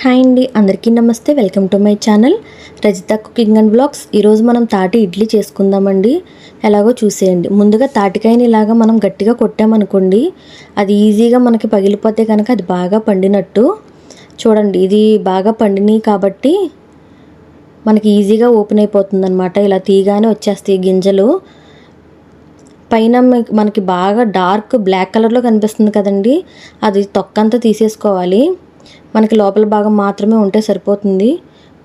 Hi అండి అందరికీ నమస్తే. Welcome to my channel Rajitha cooking and blogs. ఈరోజు మనం తాటి ఇడ్లీ చేసుకుందామండి. ఎలాగో చూసేయండి. ముందుగా తాటికాయని ఇలాగా మనం గట్టిగా కొట్టామనుకోండి అది ఈజీగా మనకి పగిలిపోతే కనుక అది బాగా పండినట్టు. చూడండి ఇది బాగా పండినాయి కాబట్టి మనకి ఈజీగా ఓపెన్ అయిపోతుందన్నమాట. ఇలా తీగానే వచ్చేస్తాయి గింజలు. పైన మనకి బాగా డార్క్ బ్లాక్ కలర్లో కనిపిస్తుంది కదండి అది తొక్కంతా తీసేసుకోవాలి. మనకి లోపల భాగం మాత్రమే ఉంటే సరిపోతుంది.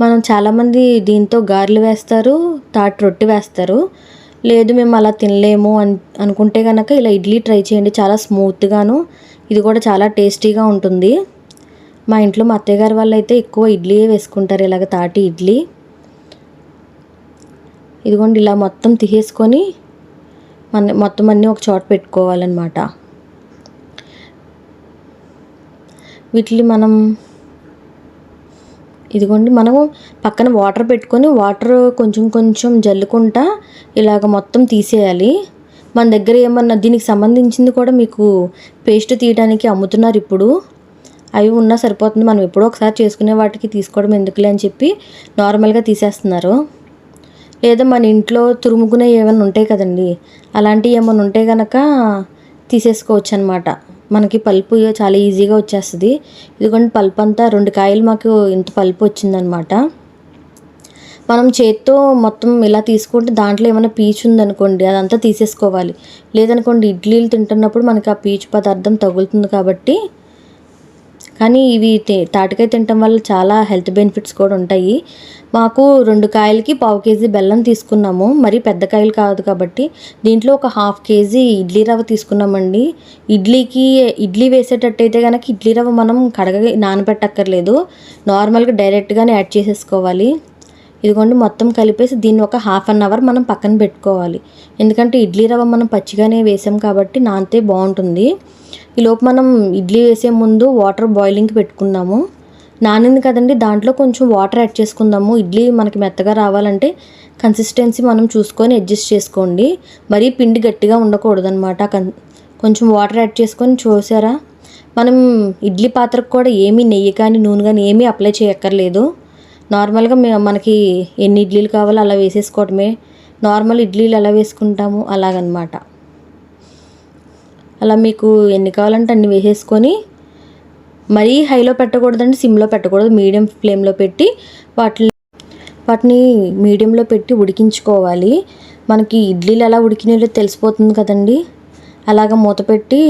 మనం చాలామంది దీంతో గారెలు వేస్తారు తాటి రొట్టె వేస్తారు. లేదు మేము అలా తినలేము అని అనుకుంటే కనుక ఇలా ఇడ్లీ ట్రై చేయండి. చాలా స్మూత్గాను ఇది కూడా చాలా టేస్టీగా ఉంటుంది. మా ఇంట్లో మా అత్తయ్య గారి వాళ్ళు అయితే ఎక్కువ ఇడ్లీయే వేసుకుంటారు ఇలాగ తాటి ఇడ్లీ. ఇదిగోండి ఇలా మొత్తం తీసేసుకొని మన మొత్తం అన్నీ ఒక చోట పెట్టుకోవాలన్నమాట. వీటిని మనం ఇదిగోండి మనము పక్కన వాటర్ పెట్టుకొని వాటర్ కొంచెం కొంచెం జల్లుకుంటా ఇలాగ మొత్తం తీసేయాలి. మన దగ్గర ఏమన్నా దీనికి సంబంధించింది కూడా మీకు పేస్ట్ తీయడానికి అమ్ముతున్నారు ఇప్పుడు. అవి ఉన్నా సరిపోతుంది. మనం ఎప్పుడో ఒకసారి చేసుకునే వాటికి తీసుకోవడం ఎందుకులే అని చెప్పి నార్మల్గా తీసేస్తున్నారు. లేదా మన ఇంట్లో తురుముకునే ఏమైనా ఉంటాయి కదండి అలాంటివి ఏమైనా ఉంటే కనుక తీసేసుకోవచ్చు అనమాట మనకి పల్పు చాలా ఈజీగా వచ్చేస్తుంది. ఇదిగోండి పల్పు అంతా రెండు కాయలు మాకు ఇంత పల్పు వచ్చిందనమాట. మనం చేత్తో మొత్తం ఇలా తీసుకుంటే దాంట్లో ఏమైనా పీచు ఉందనుకోండి అదంతా తీసేసుకోవాలి. లేదనుకోండి ఇడ్లీలు తింటున్నప్పుడు మనకి ఆ పీచు పదార్థం తగులుతుంది కాబట్టి కానీ ఇవి తాటికాయ తినటం వల్ల చాలా హెల్త్ బెనిఫిట్స్ కూడా ఉంటాయి. మాకు రెండు కాయలకి పావు కేజీ బెల్లం తీసుకున్నాము. మరి పెద్ద కాయలు కాదు కాబట్టి దీంట్లో ఒక హాఫ్ కేజీ ఇడ్లీ రవ్వ తీసుకున్నామండి. ఇడ్లీకి ఇడ్లీ వేసేటట్టయితే కనుక ఇడ్లీ రవ్వ మనం కడగ నానబెట్టక్కర్లేదు. నార్మల్గా డైరెక్ట్గానే యాడ్ చేసేసుకోవాలి. ఇదిగోండి మొత్తం కలిపేసి దీన్ని ఒక హాఫ్ అన్ అవర్ మనం పక్కన పెట్టుకోవాలి. ఎందుకంటే ఇడ్లీ రవ్వ మనం పచ్చిగానే వేసాం కాబట్టి నానితే బాగుంటుంది. ఈలోపు మనం ఇడ్లీ వేసే ముందు వాటర్ బాయిలింగ్కి పెట్టుకుందాము. నానింది కదండి దాంట్లో కొంచెం వాటర్ యాడ్ చేసుకుందాము. ఇడ్లీ మనకి మెత్తగా రావాలంటే కన్సిస్టెన్సీ మనం చూసుకొని అడ్జస్ట్ చేసుకోండి. మరీ పిండి గట్టిగా ఉండకూడదు అనమాట కొంచెం వాటర్ యాడ్ చేసుకొని చూసారా? మనం ఇడ్లీ పాత్రకు కూడా ఏమీ నెయ్యి కానీ నూనె కానీ ఏమీ అప్లై చేయక్కర్లేదు. నార్మల్గా మే మనకి ఎన్ని ఇడ్లీలు కావాలో అలా వేసేసుకోవడమే నార్మల్ ఇడ్లీలు ఎలా వేసుకుంటాము అలాగనమాట అలా మీకు ఎన్ని కావాలంటే అన్ని వేసేసుకొని మరీ హైలో పెట్టకూడదండి సిమ్లో పెట్టకూడదు. మీడియం ఫ్లేమ్లో పెట్టి వాటిని వాటిని మీడియంలో పెట్టి ఉడికించుకోవాలి. మనకి ఇడ్లీలు ఎలా ఉడికినాయో తెలిసిపోతుంది కదండి. అలాగ మూత పెట్టి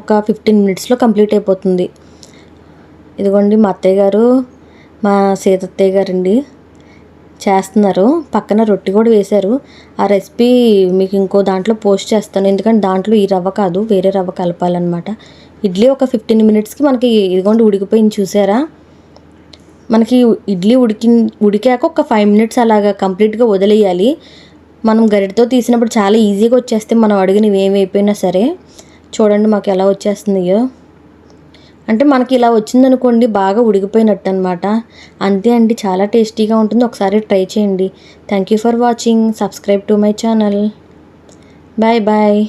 ఒక ఫిఫ్టీన్ మినిట్స్లో కంప్లీట్ అయిపోతుంది. ఇదిగోండి మా అత్తయ్య గారు మా సీతత్తయ్య గారండి. చేస్తున్నారు. పక్కన రొట్టె కూడా వేశారు. ఆ రెసిపీ మీకు ఇంకో దాంట్లో పోస్ట్ చేస్తాను. ఎందుకంటే దాంట్లో ఈ రవ్వ కాదు వేరే రవ్వ కలపాలన్నమాట. ఇడ్లీ ఒక ఫిఫ్టీన్ మినిట్స్కి మనకి ఇదిగోండి ఉడికిపోయింది చూసారా? మనకి ఇడ్లీ ఉడికి ఉడికాక ఒక ఫైవ్ మినిట్స్ అలాగా కంప్లీట్గా వదిలేయాలి. మనం గరిటతో తీసినప్పుడు చాలా ఈజీగా వచ్చేస్తే మనం అడిగినవి ఏమైపోయినా సరే చూడండి మాకు ఎలా వచ్చేస్తుందో అంటే మనకి ఇలా వచ్చిందనుకోండి బాగా ఉడికిపోయినట్టు అనమాట అంతే అండి చాలా టేస్టీగా ఉంటుంది. ఒకసారి ట్రై చేయండి. Thank you for watching subscribe to my channel bye bye